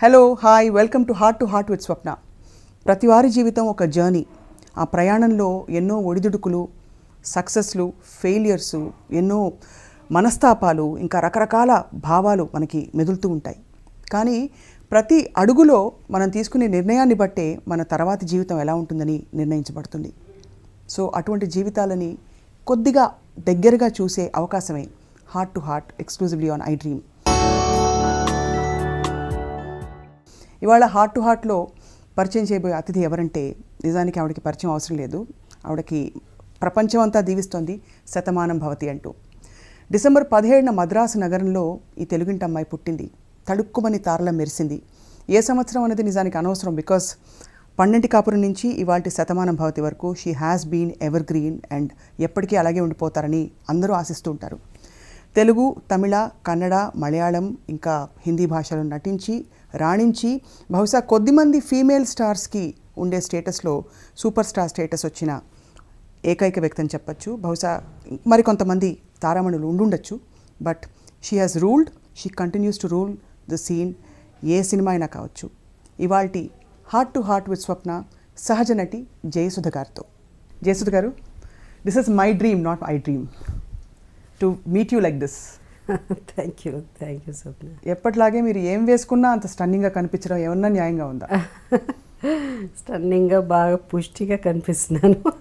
Hello hi welcome to heart to heart with Swapna ప్రతి వారి జీవితం ఒక జర్నీ ఆ ప్రయాణంలో ఎన్నో ఒడిదుడుకులు సక్సెస్లు ఫెయిలియర్స్ ఎన్నో మనస్తాపాలు ఇంకా రకరకాల భావాలు మనకి మెదులుతూ ఉంటాయి. కానీ ప్రతి అడుగులో మనం తీసుకునే నిర్ణయాన్ని బట్టే మన తర్వాతి జీవితం ఎలా ఉంటుందని నిర్ణయించబడుతుంది. సో అటువంటి జీవితాలని కొద్దిగా దగ్గరగా చూసే అవకాశమే heart to heart exclusively on I Dream ఇవాళ హార్ట్ టు హార్ట్లో పరిచయం చేయబోయే అతిథి ఎవరంటే నిజానికి ఆవిడకి పరిచయం అవసరం లేదు. ఆవిడకి ప్రపంచం అంతా దీవిస్తోంది శతమానం భవతి అంటూ. డిసెంబర్ పదిహేడున మద్రాసు నగరంలో ఈ తెలుగింటి అమ్మాయి పుట్టింది. తడుక్కుమని తారల మెరిసింది. ఏ సంవత్సరం అనేది నిజానికి అనవసరం బికాస్ పన్నెంటి కాపురం నుంచి ఇవాళ శతమానం భవతి వరకు she has been ever green and ఎప్పటికీ అలాగే ఉండిపోతారని అందరూ ఆశిస్తూ ఉంటారు. తెలుగు తమిళ కన్నడ మలయాళం ఇంకా హిందీ భాషలో నటించి రాణించి బహుశా కొద్దిమంది ఫీమేల్ స్టార్స్కి ఉండే స్టేటస్లో సూపర్ స్టార్ స్టేటస్ వచ్చిన ఏకైక వ్యక్తి అని చెప్పచ్చు. బహుశా మరికొంతమంది తారామణులు ఉండుండొచ్చు. But she has ruled she continues to rule the scene A cinema అయినా కావచ్చు. ఇవాల్టి heart to heart with Swapna సహజ నటి జయసుధ గారితో. Jayasudha garu this is my dream not I Dream. To meet you like this. Thank you thank you Swapna ఎప్పటిలాగే మీరు ఏం వేసుకున్నా అంత స్టన్నింగ్గా కనిపించడం ఏమన్నా న్యాయంగా ఉందా? స్టన్నింగ్గా బాగా పుష్టిగా కనిపిస్తున్నాను.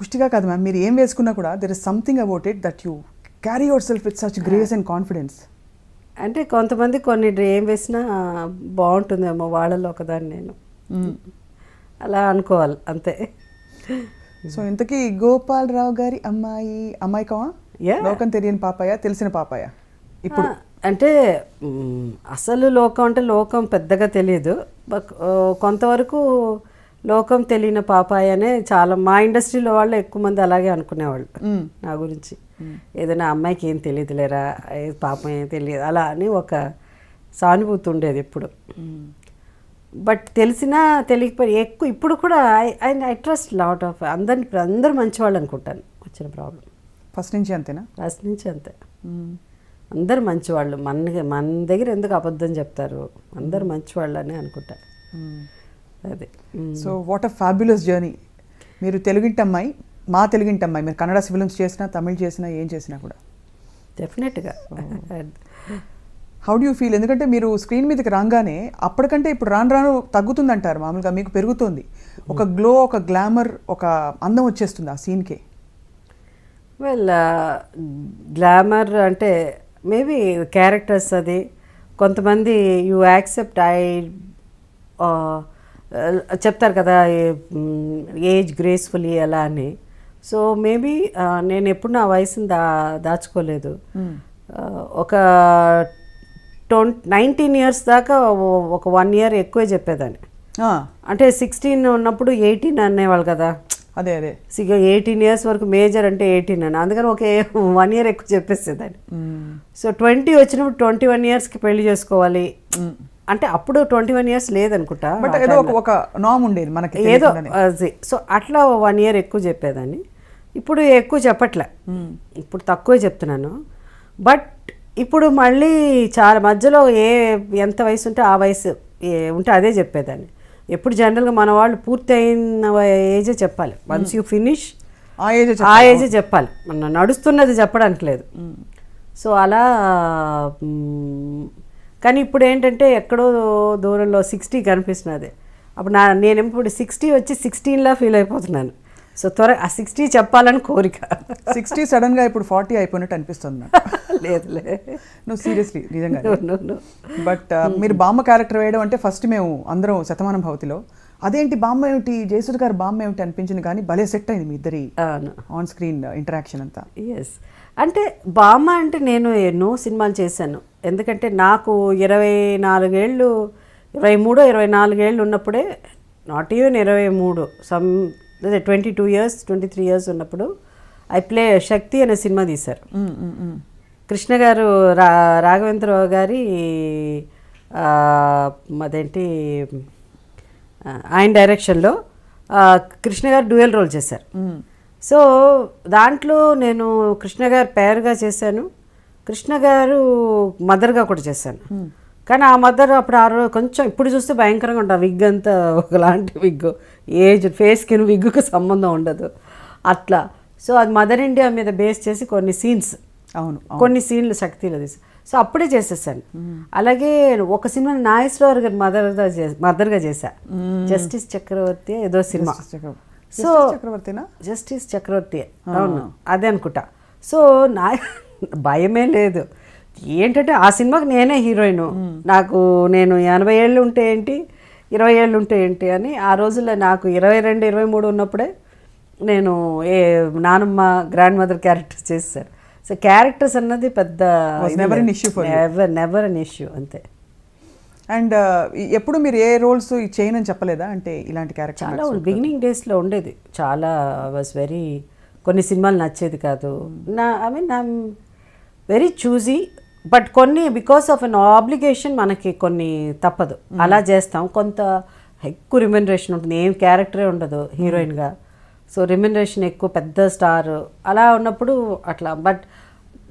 పుష్టిగా కాదు మ్యామ్ మీరు ఏం వేసుకున్నా కూడా there is something about it that you carry yourself with such grace and confidence అంటే కొంతమంది కొన్ని ఏం వేసినా బాగుంటుందేమో వాళ్ళలో ఒకదాన్ని నేను. అలా అనుకోవాలి అంతే. సో ఇంతకీ గోపాలరావు గారి అమ్మాయి అమ్మాయి కావా. లోకం తెలియని పాపాయ? తెలిసిన పాపాయ? ఇప్పుడు అంటే అసలు లోకం అంటే లోకం పెద్దగా తెలియదు. కొంతవరకు లోకం తెలియని పాపాయి అనే చాలా మా ఇండస్ట్రీలో వాళ్ళు ఎక్కువ మంది అలాగే అనుకునేవాళ్ళు. నా గురించి. ఏదైనా అమ్మాయికి ఏం తెలియదులేరా? పాపం ఏం తెలియదు? అలా అని ఒక సానుభూతి ఉండేది ఎప్పుడు. బట్ తెలిసినా తెలియకపోయి ఎక్కువ ఇప్పుడు కూడా I I trust lot of అందరిని అందరు మంచివాళ్ళు అనుకుంటాను. వచ్చిన ప్రాబ్లం. ఫస్ట్ నుంచి అంతేనా? ఫస్ట్ నుంచి అంతే. అందరు మంచివాళ్ళు. మన మన దగ్గర ఎందుకు అబద్ధం చెప్తారు? అందరు మంచివాళ్ళు అని అనుకుంటా. అదే. So what a fabulous journey. మీరు తెలుగింటి అమ్మాయి మా తెలుగింటి అమ్మాయి. మీరు కన్నడ ఫిల్మ్స్ చేసినా తమిళ్ చేసినా ఏం చేసినా కూడా. డెఫినెట్గా హౌ డూ ఫీల్? ఎందుకంటే మీరు స్క్రీన్ మీదకి రాగానే అప్పటికంటే ఇప్పుడు రాను రాను తగ్గుతుందంటారు. మామూలుగా మీకు పెరుగుతుంది. ఒక గ్లో ఒక గ్లామర్ ఒక అందం వచ్చేస్తుంది ఆ సీన్కే. వెల్ గ్లామర్ అంటే మేబీ క్యారెక్టర్స్ అది. కొంతమంది యూ యాక్సెప్ట్ ఐ చెప్తారు కదా ఏజ్ గ్రేస్ఫుల్లీ ఎలా అని. సో మేబీ నేను ఎప్పుడు నా వయసుని దా దాచుకోలేదు. ఆ, ఒక ట్వంటీ నైన్టీన్ ఇయర్స్ దాకా ఒక వన్ ఇయర్ ఎక్కువే చెప్పేదాన్ని. అంటే సిక్స్టీన్ ఉన్నప్పుడు ఎయిటీన్ అనేవాళ్ళు కదా. అదే అదే. ఎయిటీన్ ఇయర్స్ వరకు మేజర్ అంటే ఎయిటీన్ అని అందుకని ఒక వన్ ఇయర్ ఎక్కువ చెప్పేసేదాన్ని. సో ట్వంటీ వచ్చినప్పుడు ట్వంటీ వన్ ఇయర్స్కి పెళ్ళి చేసుకోవాలి. అంటే అప్పుడు ట్వంటీ వన్ ఇయర్స్ లేదనుకుంటా బట్ ఏదో ఒక నామ్ ఉండేది మనకి ఏదో సో అట్లా వన్ ఇయర్ ఎక్కువ చెప్పేదాన్ని. ఇప్పుడు ఎక్కువ చెప్పట్లే. ఇప్పుడు తక్కువే చెప్తున్నాను. బట్ ఇప్పుడు మళ్ళీ చాలా మధ్యలో ఏ ఎంత వయసు ఉంటే ఆ వయసు ఉంటే అదే చెప్పేదాన్ని. ఎప్పుడు జనరల్గా మన వాళ్ళు పూర్తి అయిన ఏజే చెప్పాలి. వన్స్ యూ ఫినిష్ ఆ ఏజ్ ఆ ఏజే చెప్పాలి. మన నడుస్తున్నది చెప్పడానికి లేదు. సో అలా కానీ ఇప్పుడు ఏంటంటే ఎక్కడో దూరంలో సిక్స్టీ కనిపిస్తున్నది. అప్పుడు నా నేను ఇప్పుడు సిక్స్టీ వచ్చి సిక్స్టీన్లా ఫీల్ అయిపోతున్నాను. సో త్వర ఆ సిక్స్టీ చెప్పాలని కోరిక. సిక్స్టీ సడన్గా ఇప్పుడు ఫార్టీ అయిపోయినట్టు అనిపిస్తుంది నాకు. లేదులే నువ్వు సీరియస్లీ నిజంగా. No, no, no. బట్ మీరు బామ్మ క్యారెక్టర్ వేయడం అంటే ఫస్ట్ మేము అందరం శతమానం భవతిలో అదేంటి బామ్మ ఏమిటి? జయసుధ గారు బామ్మ ఏమిటి అనిపించింది కానీ భలే సెట్ అయింది మీ ఇద్దరి ఆన్ స్క్రీన్ ఇంటరాక్షన్ అంతా. ఎస్ అంటే బామ్మ అంటే నేను ఎన్నో సినిమాలు చేశాను. ఎందుకంటే నాకు ఇరవై నాలుగేళ్ళు ఇరవై మూడో ఇరవై నాలుగేళ్ళు ఉన్నప్పుడే నాట్ ఈవెన్ ఇరవై మూడు సమ్ అదే twenty two years twenty three years ఉన్నప్పుడు ఐ ప్లే శక్తి అనే సినిమా తీశారు. కృష్ణ గారు రా రాఘవేంద్రరావు గారి అదేంటి ఆయన డైరెక్షన్లో కృష్ణ గారు డ్యూయల్ రోల్ చేశారు. సో దాంట్లో నేను కృష్ణ గారు పేరుగా చేశాను. కృష్ణ గారు మదర్గా కూడా చేశాను. కానీ ఆ మదర్ అప్పుడు ఆ రోజు కొంచెం ఇప్పుడు చూస్తే భయంకరంగా ఉంటుంది. విగ్ అంతా ఒకలాంటి విగ్. ఏజ్ ఫేస్కి విగ్గుకి సంబంధం ఉండదు. అట్లా. సో అది మదర్ ఇండియా మీద బేస్ చేసి కొన్ని సీన్స్ అవును కొన్ని సీన్లు శక్తిలో తీసి. సో అప్పుడే చేసేసాను. అలాగే ఒక సినిమా నాగేశ్వరరావు గారి మదర్గా మదర్గా చేశా. జస్టిస్ చక్రవర్తి ఏదో సినిమా. సో చక్రవర్తినా జస్టిస్ చక్రవర్తి అవును. అదే అనుకుంటా. సో నా భయమే లేదు. ఏంటంటే ఆ సినిమాకి నేనే హీరోయిన్. నాకు నేను ఎనభై ఏళ్ళు ఉంటే ఏంటి ఇరవై ఏళ్ళు ఉంటే ఏంటి అని ఆ రోజుల్లో నాకు ఇరవై రెండు ఇరవై మూడు ఉన్నప్పుడే నేను ఏ నానమ్మ గ్రాండ్ మదర్ క్యారెక్టర్స్ చేశాను సో క్యారెక్టర్స్ అన్నది పెద్ద issue for you. Never never an issue అంతే. అండ్ ఎప్పుడు మీరు ఏ రోల్స్ చేయనని చెప్పలేదా? అంటే ఇలాంటి క్యారెక్టర్ చాలా బిగినింగ్ డేస్లో ఉండేది. చాలా వాజ్ వెరీ కొన్ని సినిమాలు నచ్చేది కాదు. నా I mean I'm very choosy but కొన్ని బికాస్ ఆఫ్ అన్ ఆబ్లిగేషన్ మనకి కొన్ని తప్పదు. అలా చేస్తాం. కొంత ఎక్కువ రిమ్యునరేషన్ ఉంటుంది. ఏం క్యారెక్టరే ఉండదు హీరోయిన్గా. సో రిమ్యునరేషన్ ఎక్కువ పెద్ద స్టార్ అలా ఉన్నప్పుడు అట్లా. బట్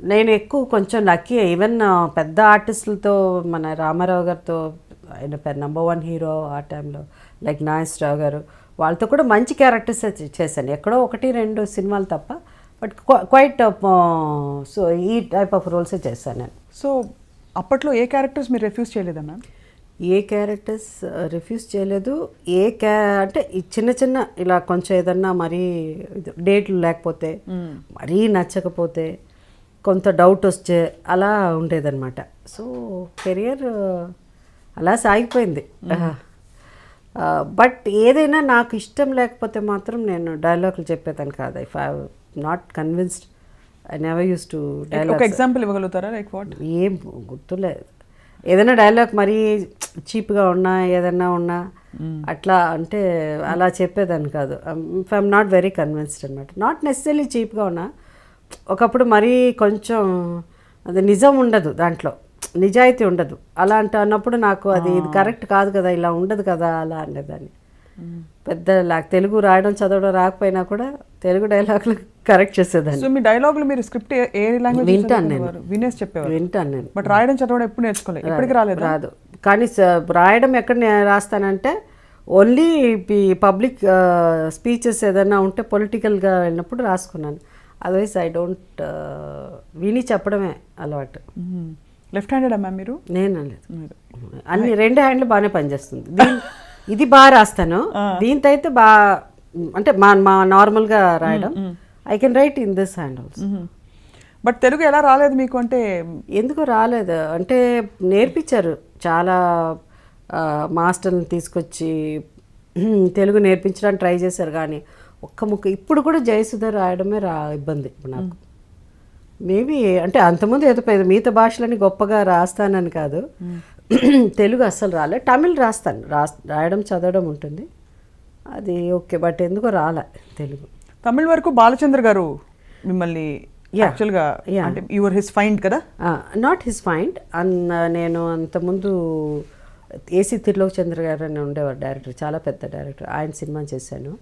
నేను ఎక్కువ కొంచెం లక్కీ ఈవెన్ పెద్ద ఆర్టిస్టులతో మన రామారావు గారితో ఆయన నెంబర్ వన్ హీరో ఆ టైంలో లైక్ నాగేశ్వరరావు గారు వాళ్ళతో కూడా మంచి క్యారెక్టర్స్ చేశాను. ఎక్కడో ఒకటి రెండు సినిమాలు తప్ప బట్ క్వైట్ సో ఈ టైప్ ఆఫ్ రోల్సే చేశాను నేను. సో అప్పట్లో ఏ క్యారెక్టర్స్ మీరు రిఫ్యూజ్ చేయలేదా మ్యామ్? ఏ క్యారెక్టర్స్ రిఫ్యూజ్ చేయలేదు. ఏ క్యా అంటే ఈ చిన్న చిన్న ఇలా కొంచెం ఏదన్నా మరీ ఇది డేట్లు లేకపోతే మరీ నచ్చకపోతే కొంత డౌట్ వస్తే అలా ఉండేదన్నమాట. సో కెరియర్ అలా సాగిపోయింది. బట్ ఏదైనా నాకు ఇష్టం లేకపోతే మాత్రం నేను డైలాగులు చెప్పేదాన్ని కాదు. If I not convinced I never use to ఒక డైలాగ్ ఎగ్జాంపుల్ ఇవ్వగలుగుతారా లైక్ వాట్ ఏం గుర్తులేదు. ఏదైనా డైలాగ్ మరీ చీప్గా ఉన్నా ఏదన్నా ఉన్నా అట్లా అంటే అలా చెప్పేదాన్ని కాదు. If I'm not very convinced అనమాట నాట్ నెసరీ చీప్గా ఉన్నా ఒకప్పుడు మరీ కొంచెం అది నిజం ఉండదు దాంట్లో. నిజాయితీ ఉండదు. అలా అంటే అన్నప్పుడు నాకు అది ఇది కరెక్ట్ కాదు కదా ఇలా ఉండదు కదా అలా అనేదాన్ని. పెద్ద నాకు తెలుగు రాయడం చదవడం రాకపోయినా కూడా తెలుగు డైలాగులు కరెక్ట్ చేసేదాన్ని. సో మీ డైలాగులు మీరు స్క్రిప్ట్ ఏ లాంగ్వేజ్ వింటాను నేను. వినేసి చెప్పేవారు వింటాను నేను. బట్ రాయడం చదవడం ఎప్పుడు నేర్చుకోలేదు ఎప్పటికి రాలేదు? రాదు. కానీ రాయడం ఎక్కడ రాస్తానంటే ఓన్లీ పబ్లిక్ స్పీచెస్ ఏదైనా ఉంటే పొలిటికల్గా వెళ్ళినప్పుడు రాసుకున్నాను. అదర్వైజ్ ఐ డోంట్ విని చెప్పడమే అలవాటు. లెఫ్ట్ హ్యాండెడ్ మ్యామ్ మీరు? నేను అన్ని రెండు హ్యాండ్లు బాగానే పనిచేస్తుంది. దీని ఇది బాగా రాస్తాను. దీంతో అయితే బాగా అంటే మా మా నార్మల్గా రాయడం. I can write in this hand also but Telugu ఎలా రాలేదు మీకు అంటే? ఎందుకు రాలేదు. అంటే నేర్పించారు చాలా మాస్టర్ని తీసుకొచ్చి తెలుగు నేర్పించడానికి ట్రై చేశారు కానీ ఒక్క ముక్క ఇప్పుడు కూడా జయసుధ రాయడమే రా ఇబ్బంది ఇప్పుడు నాకు. మేబీ అంటే అంతకుముందు ఏదో పెద్ద మిగతా భాషలని గొప్పగా రాస్తానని కాదు. తెలుగు అస్సలు రాలే. తమిళ్ రాస్తాను. రాస్ రాయడం చదవడం ఉంటుంది. అది ఓకే. బట్ ఎందుకో రాలే తెలుగు. తమిళ్ వరకు బాలచంద్ర గారు మిమ్మల్ని. యాక్చువల్గా. అంటే యువర్ హిస్ ఫైండ్ కదా నాట్ హిస్ పాయింట్ అన్న నేను అంతకుముందు ఏసీ తిరులోక్ చంద్ర గారు అని ఉండేవారు డైరెక్టర్ చాలా పెద్ద డైరెక్టర్ ఆయన సినిమా చేశాను